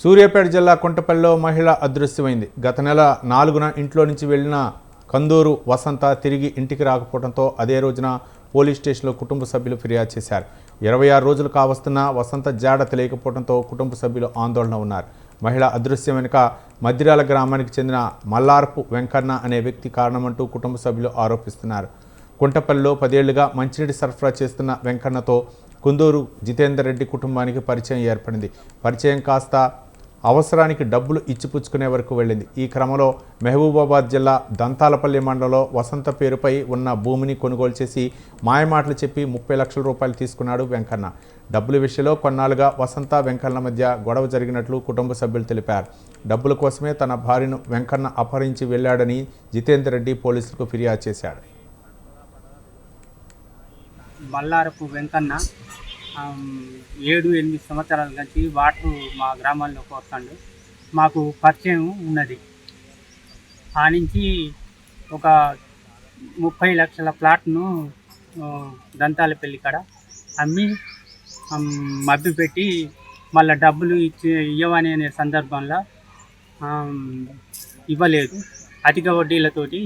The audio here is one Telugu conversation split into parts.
సూర్యాపేట జిల్లా కుంటపల్లిలో మహిళ అదృశ్యమైంది. గత నెల నాలుగున ఇంట్లో నుంచి వెళ్ళిన కందూరు వసంత తిరిగి ఇంటికి రాకపోవడంతో అదే రోజున పోలీస్ స్టేషన్లో కుటుంబ సభ్యులు ఫిర్యాదు చేశారు. ఇరవై ఆరు రోజులు కావస్తున్న వసంత జాడ తెలియకపోవడంతో కుటుంబ సభ్యులు ఆందోళన ఉన్నారు. మహిళ అదృశ్యం వెనుక మద్దిరాల గ్రామానికి చెందిన మల్లార్పు వెంకన్న అనే వ్యక్తి కారణమంటూ కుటుంబ సభ్యులు ఆరోపిస్తున్నారు. కుంటపల్లిలో పదేళ్ళుగా మంచినీటి సరఫరా చేస్తున్న వెంకన్నతో కుందూరు జితేందర్ రెడ్డి కుటుంబానికి పరిచయం ఏర్పడింది. పరిచయం కాస్త అవసరానికి డబ్బులు ఇచ్చిపుచ్చుకునే వరకు వెళ్ళింది. ఈ క్రమంలో మహబూబాబాద్ జిల్లా దంతాలపల్లి మండలంలో వసంత పేరుపై ఉన్న భూమిని కొనుగోలు చేసి మాయమాటలు చెప్పి ముప్పై లక్షల రూపాయలు తీసుకున్నాడు వెంకన్న. డబ్బుల విషయంలో కొన్నాళ్ళుగా వసంత వెంకన్న మధ్య గొడవ జరిగినట్లు కుటుంబ సభ్యులు తెలిపారు. డబ్బుల కోసమే తన భార్యను వెంకన్న అపహరించి వెళ్ళాడని జితేందర్ రెడ్డి పోలీసులకు ఫిర్యాదు చేశాడు. మల్లారపు వెంకన్న ఏడు ఎనిమిది సంవత్సరాల నుంచి వాటర్ మా గ్రామాల్లోకి వస్తాడు. మాకు పరిచయం ఉన్నది. ఆ నుంచి ఒక ముప్పై లక్షల ప్లాట్ను దంతాలపల్లి కాడ అమ్మి మబ్బి పెట్టి మళ్ళీ డబ్బులు ఇచ్చి ఇవ్వని అనే సందర్భంలో ఇవ్వలేదు. అధిక వడ్డీలతోటి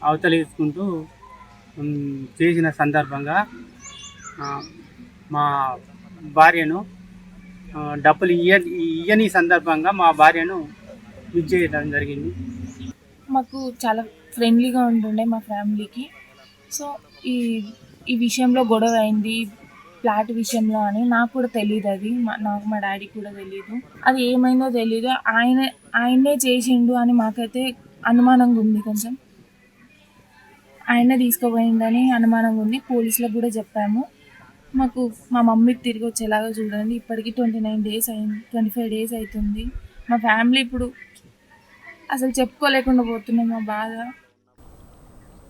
అవతలేసుకుంటూ చేసిన సందర్భంగా మా భార్యను డబ్బులు ఇయ్య ఇయ్యని సందర్భంగా మా భార్యను విచ్చేయడం జరిగింది. మాకు చాలా ఫ్రెండ్లీగా ఉంటుండే మా ఫ్యామిలీకి. సో ఈ ఈ విషయంలో గొడవ అయింది ఫ్లాట్ విషయంలో అని నాకు కూడా తెలియదు అది. మా- నాకు మా డాడీ కూడా తెలియదు అది ఏమైందో తెలియదు ఆయన ఆయనే చేసిండు అని మాకైతే అనుమానంగా ఉంది కొంచెం. ఆయనే తీసుకోపోయిందని అనుమానంగా ఉంది. పోలీసులకు కూడా చెప్పాము. మాకు మా మమ్మీ తిరిగి వచ్చేలాగా చూడండి. ఇప్పటికి ట్వంటీ నైన్ డేస్ అయింది ట్వంటీ ఫైవ్ డేస్ అవుతుంది. మా ఫ్యామిలీ ఇప్పుడు అసలు చెప్పుకోలేకుండా పోతున్నాం మా బాధ.